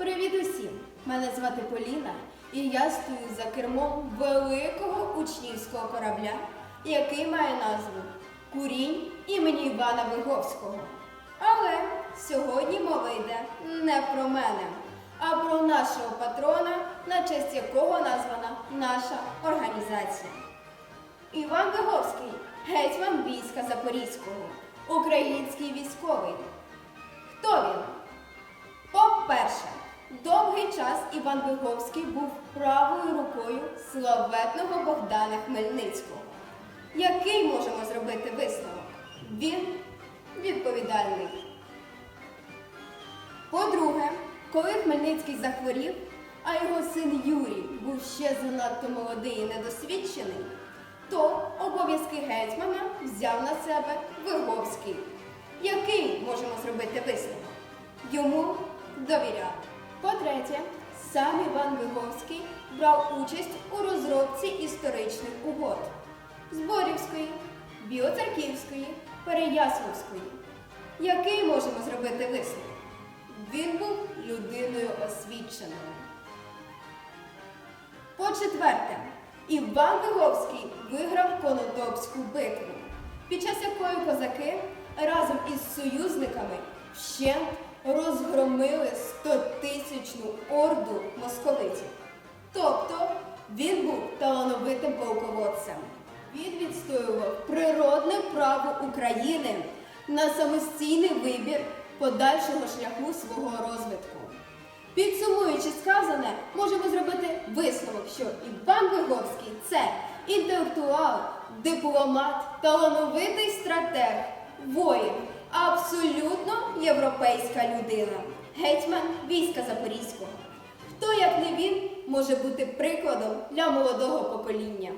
Привіт усім! Мене звати Поліна, і я стою за кермом великого учнівського корабля, який має назву Курінь імені Івана Виговського. Але сьогодні мова йде не про мене, а про нашого патрона, на честь якого названа наша організація. Іван Виговський, гетьман війська Запорізького, український військовий. Хто він? По-перше, час Іван Виговський був правою рукою славетного Богдана Хмельницького. Який можемо зробити висновок? Він відповідальний. По-друге, коли Хмельницький захворів, а його син Юрій був ще занадто молодий і недосвідчений, то обов'язки гетьмана взяв на себе Виговський. Який можемо зробити висновок? Йому довіряв. По-третє, сам Іван Виговський брав участь у розробці історичних угод Зборівської, Білоцерківської, Переяславської. Який можемо зробити висновок? Він був людиною освіченою. По-четверте, Іван Виговський виграв Конотопську битву, під час якої козаки разом із союзниками вщент розгромили 100-тисячну орду московитів. Тобто він був талановитим полководцем. Він відстоював природне право України на самостійний вибір подальшого шляху свого розвитку. Підсумуючи сказане, можемо зробити висновок, що Іван Виговський це інтелектуал, дипломат, талановитий стратег, воїн, абсолютно європейська людина, гетьман війська Запорізького. Хто, як не він, може бути прикладом для молодого покоління?